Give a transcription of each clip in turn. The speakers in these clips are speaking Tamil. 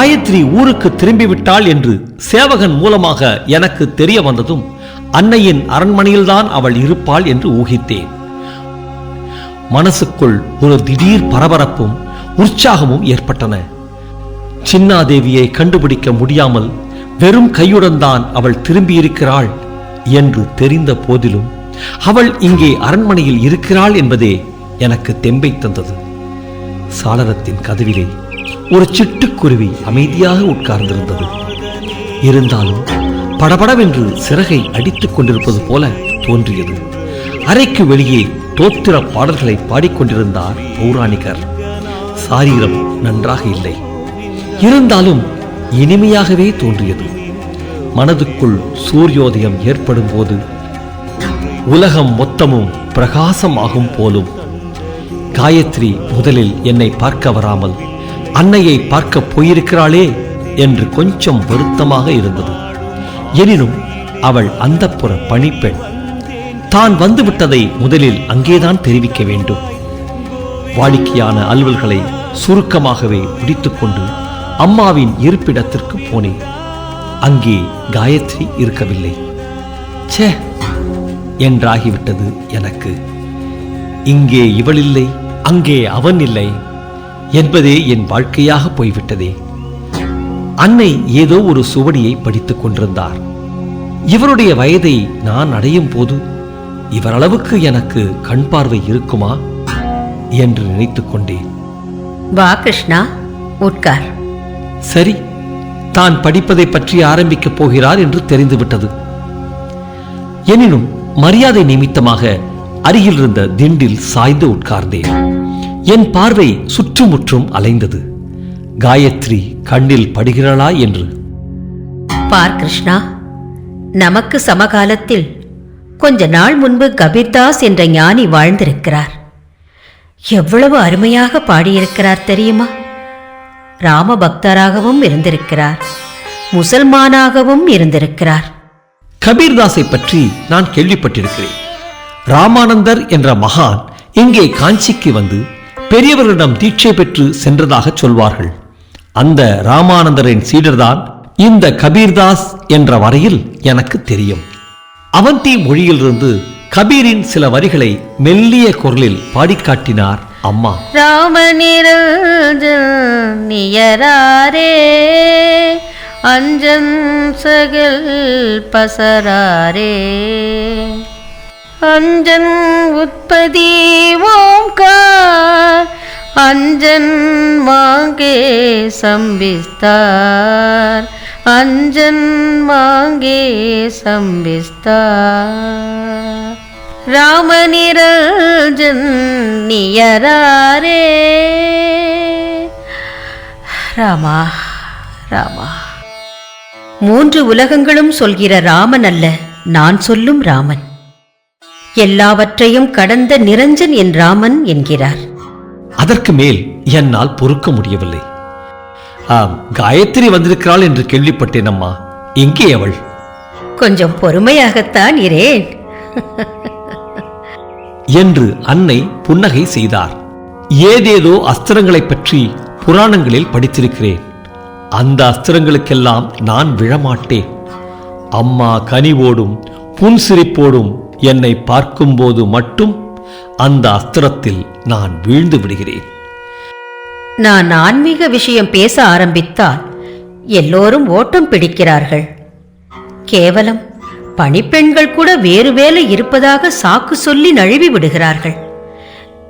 காயத்ரி ஊருக்கு திரும்பிவிட்டாள் என்று சேவகன் மூலமாக எனக்கு தெரிய வந்ததும் அன்னையின் அரண்மனையில்தான் அவள் இருப்பாள் என்று ஊகித்தேன். மனசுக்குள் ஒரு திடீர் பரபரப்பும் உற்சாகமும் ஏற்பட்டன. சின்னாதேவியை கண்டுபிடிக்க முடியாமல் வெறும் கையுடன் தான் அவள் திரும்பியிருக்கிறாள் என்று தெரிந்த போதிலும் அவள் இங்கே அரண்மனையில் இருக்கிறாள் என்பதே எனக்கு தெம்பை தந்தது. சாளரத்தின் கதவிலே ஒரு சிட்டுக்குருவி அமைதியாக உட்கார்ந்திருந்தது. இருந்தாலும் படபடவென்று சிறகை அடித்துக் கொண்டிருப்பது போல தோன்றியது. அறைக்கு வெளியே தோத்திர பாடல்களை பாடிக்கொண்டிருந்தார் பௌராணிகர் சாரீரம் நன்றாக இல்லை. இருந்தாலும் இனிமையாகவே தோன்றியது. மனதுக்குள் சூரியோதயம் ஏற்படும் போது உலகம் மொத்தமும் பிரகாசமாகும் போலும் காயத்ரி முதலில் என்னை பார்க்க வராமல் அன்னையை பார்க்க போயிருக்கிறாளே என்று கொஞ்சம் வருத்தமாக இருந்தது. எனினும் அவள் அந்தப்புற பணிப்பெண். தான் வந்துவிட்டதை முதலில் அங்கேதான் தெரிவிக்க வேண்டும். வாடிக்கையான அலுவல்களை சுருக்கமாகவே முடித்துக்கொண்டு அம்மாவின் இருப்பிடத்திற்கு போனேன். அங்கே காயத்ரி இருக்கவில்லை. ச்சே என்றாகிவிட்டது எனக்கு. இங்கே இவள் இல்லை அங்கே அவன் இல்லை. என்பதே என் வாழ்க்கையாக போய்விட்டதே. அன்னை ஏதோ ஒரு சுவடியை படித்துக் கொண்டிருந்தார். இவருடைய வயதை நான் அடையும் போது இவரளவுக்கு எனக்கு கண் பார்வை இருக்குமா என்று நினைத்துக் கொண்டேன். வா கிருஷ்ணா உட்கார். சரி தான் படிப்பதை பற்றி ஆரம்பிக்கப் போகிறார் என்று தெரிந்துவிட்டது. எனினும் மரியாதை நிமித்தமாக அருகில் இருந்த திண்டில் சாய்ந்து உட்கார்ந்தேன். என் பார்வை சுற்றுமுற்றும் அலைந்தது. காயத்ரி கண்ணில் படுகிறாளா? என்று. பார் கிருஷ்ணா நமக்கு சமகாலத்தில் கொஞ்ச நாள் முன்பு கபீர்தாஸ் என்ற ஞானி வாழ்ந்திருக்கிறார். எவ்வளவு அருமையாக பாடியிருக்கிறார் தெரியுமா? ராம பக்தராகவும் இருந்திருக்கிறார் முசல்மானாகவும் இருந்திருக்கிறார். கபீர்தாஸை பற்றி நான் கேள்விப்பட்டிருக்கிறேன். ராமானந்தர் என்ற மகான் இங்கே காஞ்சிக்கு வந்து பெரியவர்களிடம் தீட்சை பெற்று சென்றதாக சொல்வார்கள். அந்த ராமானந்தரின் சீடர்தான் இந்த கபீர்தாஸ் என்ற வரையில் எனக்கு தெரியும். அவந்தி மொழியிலிருந்து கபீரின் சில வரிகளை மெல்லிய குரலில் பாடிக்காட்டினார் அம்மா. ராமனிரஞ்சன் நியராரே அஞ்சன் சகல் பசராரே. அஞ்சன் உற்பதி ஓம்கார் அஞ்சன் மாங்கே சம்பிஸ்தார். அஞ்சன் மாங்கே சம்பிஸ்தார். ராமனிரஞ்சன் நியராரே ராமா ராமா. மூன்று உலகங்களும் சொல்கிற ராமன் அல்ல நான் சொல்லும் ராமன். எல்லாவற்றையும் கடந்த நிரஞ்சன் என் ராமன் என்கிறார். அதற்கு மேல் என்னால் பொறுக்க முடியவில்லை. ஆம் காயத்ரி வந்திருக்கிறாள் என்று கேள்விப்பட்டேன் அம்மா. எங்கே அவள்? கொஞ்சம் பொறுமையாகத்தான் இரேன். என்று அன்னை புன்னகை செய்தார். ஏதேதோ அஸ்திரங்களைப் பற்றி புராணங்களில் படித்திருக்கிறேன். அந்த அஸ்திரங்களுக்கெல்லாம் நான் விழமாட்டேன். அம்மா கனிவோடும் புன்சிரிப்போடும் என்னை பார்க்கும்போது மட்டும் அந்த அஸ்திரத்தில் நான் வீழ்ந்து விடுகிறேன். நான் ஆன்மீக விஷயம் பேச ஆரம்பித்தால் எல்லோரும் ஓட்டம் பிடிக்கிறார்கள். கேவலம் பணிப்பெண்கள் கூட வேறு வேலை இருப்பதாக சாக்கு சொல்லி நழுவி விடுகிறார்கள்.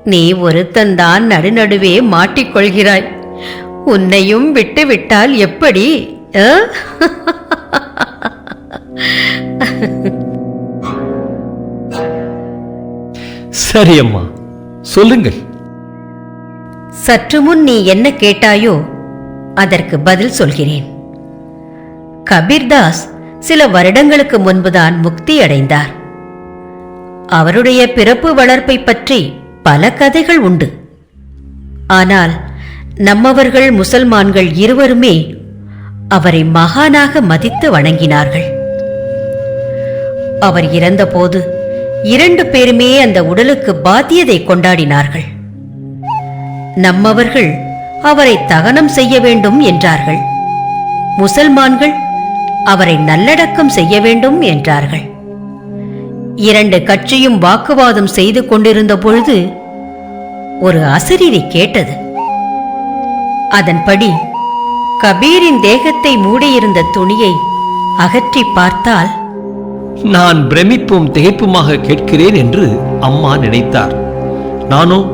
நீ ஒருத்தன்தான் நடுநடுவே மாட்டிக்கொள்கிறாய். உன்னையும் விட்டு விட்டால் எப்படி ஆ? சரி அம்மா சொல்லுங்கள். சற்று முன் நீ என்ன கேட்டாயோ அதற்கு பதில் சொல்கிறேன். கபீர்தாஸ் சில வருடங்களுக்கு முன்புதான் முக்தி அடைந்தார். அவருடைய பிறப்பு வளர்ப்பை பற்றி பல கதைகள் உண்டு. ஆனால் நம்மவர்கள் முசல்மான்கள் இருவருமே அவரை மகானாக மதித்து வணங்கினார்கள். அவர் இறந்தபோது இரண்டு பேருமே அந்த உடலுக்கு பாத்தியதை கொண்டாடினார்கள். நம்மவர்கள் அவரை தகனம் செய்ய வேண்டும் என்றார்கள். முசல்மான்கள் அவரை நல்லடக்கம் செய்ய வேண்டும் என்றார்கள். இரண்டு கட்சியும் வாக்குவாதம் செய்து கொண்டிருந்த பொழுது ஒரு அசரீரி கேட்டது. அதன்படி கபீரின் தேகத்தை மூடியிருந்த துணியை அகற்றி பார்த்தால் நான் பிரமிப்பும் திகைப்புமாக கேட்கிறேன் என்று அம்மா நினைத்தார். நானோ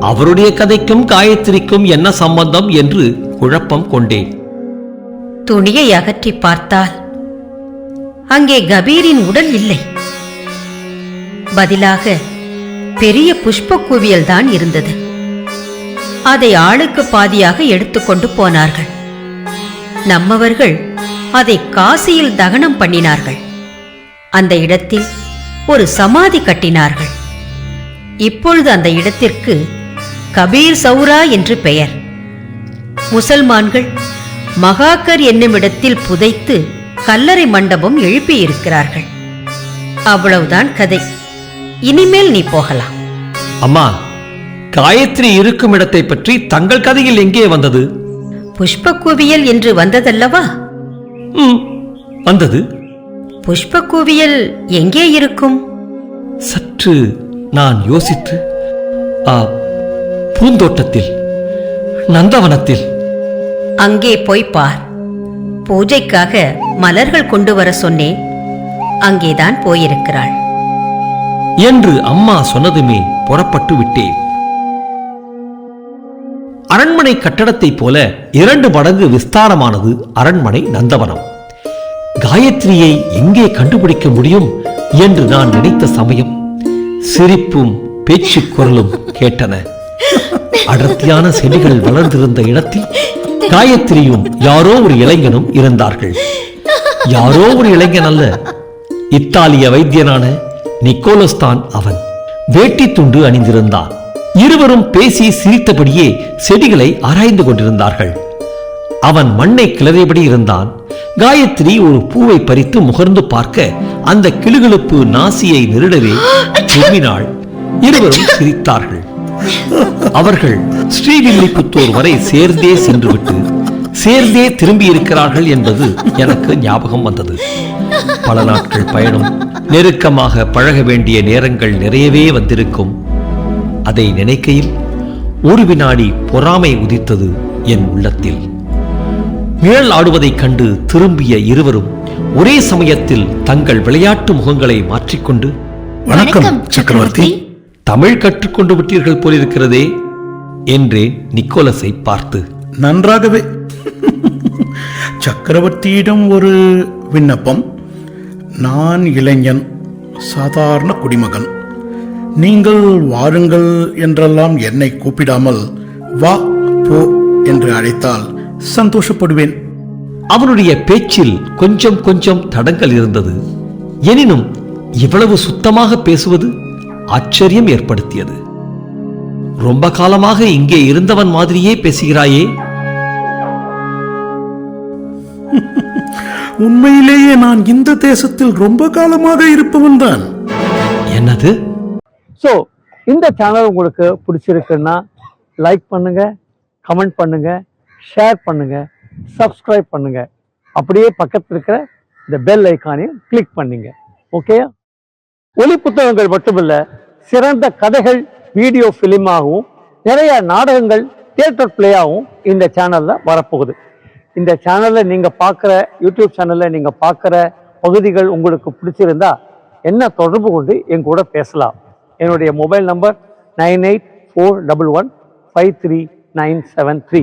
அவருடைய கதைக்கும் காயத்ரிக்கும் என்ன சம்பந்தம்? என்று குழப்பம் கொண்டேன். துணியை அகற்றி பார்த்தால் அங்கே கபீரின் உடல் இல்லை. பதிலாக பெரிய புஷ்ப குவியல் தான் இருந்தது. அதை ஆளுக்கு பாதியாக எடுத்துக்கொண்டு போனார்கள். நம்மவர்கள் அதை காசியில் தகனம் பண்ணினார்கள். அந்த இடத்தில் ஒரு சமாதி கட்டினார்கள். இப்பொழுது அந்த இடத்திற்கு கபீர் சௌரா என்று பெயர். முசல்மான்கள் மகாக்கர் என்னும் இடத்தில் புதைத்து கல்லறை மண்டபம் எழுப்பியிருக்கிறார்கள். அவ்வளவுதான் கதை. இனிமேல் நீ போகலாம். அம்மா காயத்ரி இருக்கும் இடத்தை பற்றி தங்கள் கதையில் எங்கே வந்தது? புஷ்ப குவியல் என்று வந்ததல்லவா? வந்தது. புஷ்ப குவியல் எங்கே இருக்கும்? சற்று நான் யோசித்து ஆ, பூந்தோட்டத்தில் நந்தவனத்தில். அங்கே போய் பார். பூஜைக்காக மலர்கள் கொண்டு வர சொன்னேன் அங்கேதான் போயிருக்கிறாள். என்று அம்மா சொன்னதுமே புறப்பட்டு விட்டேன். அரண்மனை கட்டடத்தைப் போல இரண்டு மடங்கு விஸ்தாரமானது அரண்மனை நந்தவனம். காயத்ரியை எங்கே கண்டுபிடிக்க முடியும் என்று நான் நினைத்த சமயம் சிரிப்பும் பேச்சு குரலும் கேட்டன. அடர்த்தியான செடிகள் வளர்ந்திருந்த இடத்தில் காயத்ரியும் யாரோ ஒரு இளைஞனும் இருந்தார்கள். யாரோ ஒரு இளைஞன் அல்ல இத்தாலிய வைத்தியனான நிக்கோலஸ் தான் அவன். வேட்டி துண்டு அணிந்திருந்தான். இருவரும் பேசி சிரித்தபடியே செடிகளை ஆராய்ந்து கொண்டிருந்தார்கள். அவன் மண்ணை கிளறியபடி இருந்தான். காயத்ரி ஒரு பூவை பறித்து முகர்ந்து பார்க்க அந்த கிளுகிழுப்பு நாசியை நெருடவே திரும்பினாள். இருவரும் சிரித்தார்கள். அவர்கள் ஸ்ரீவில்லிபுத்தூர் வரை சேர்ந்தே சென்றுவிட்டு சேர்ந்தே திரும்பி இருக்கிறார்கள் என்பது எனக்கு ஞாபகம் வந்தது. பல நாட்கள் பயணம் நெருக்கமாக பழக வேண்டிய நேரங்கள் நிறையவே வந்திருக்கும். அதை நினைக்கையில் ஒரு வினாடி பொறாமை உதித்தது என் உள்ளத்தில். நிழல் ஆடுவதைக் கண்டு திரும்பிய இருவரும் ஒரே சமயத்தில் தங்கள் விளையாட்டு முகங்களை மாற்றிக்கொண்டு வணக்கம் சக்கரவர்த்தி. தமிழ் கற்றுக்கொண்டு விட்டீர்கள் போலிருக்கிறதே என்றேன் நிக்கோலஸை பார்த்து. நன்றாகவே. சக்கரவர்த்தியிடம் ஒரு விண்ணப்பம். நான் இளைஞன் சாதாரண குடிமகன். நீங்கள் வாருங்கள் என்றெல்லாம் என்னை கூப்பிடாமல் வா போ என்று அழைத்தால் சந்தோஷப்படுவேன். அவனுடைய பேச்சில் கொஞ்சம் கொஞ்சம் தடங்கல் இருந்தது. எனினும் இவ்வளவு சுத்தமாக பேசுவது ஆச்சரியம் ஏற்படுத்தியது. ரொம்ப காலமாக இங்கே இருந்தவன் மாதிரியே பேசுகிறாயே. உண்மையிலேயே நான் இந்த தேசத்தில் ரொம்ப காலமாக இருப்பவன் தான். என்னது? ஸோ இந்த சேனல் உங்களுக்கு பிடிச்சிருக்குன்னா லைக் பண்ணுங்க கமெண்ட் பண்ணுங்க ஷேர் பண்ணுங்கள் சப்ஸ்கிரைப் பண்ணுங்கள் அப்படியே பக்கத்தில் இருக்கிற இந்த பெல் ஐக்கானையும் கிளிக் பண்ணுங்க. ஓகே ஒலி புத்தகங்கள் மட்டுமல்ல சிறந்த கதைகள் வீடியோ ஃபிலிமாகவும் நிறைய நாடகங்கள் தியேட்டர் பிளேயாகவும் இந்த சேனலில் வரப்போகுது. இந்த சேனலில் நீங்கள் பார்க்குற யூடியூப் சேனலில் நீங்கள் பார்க்குற பகுதிகள் உங்களுக்கு பிடிச்சிருந்தா என்ன தொடர்பு கொண்டு என் கூட பேசலாம். என்னுடைய mobile number nine eight four double one five three nine seven three.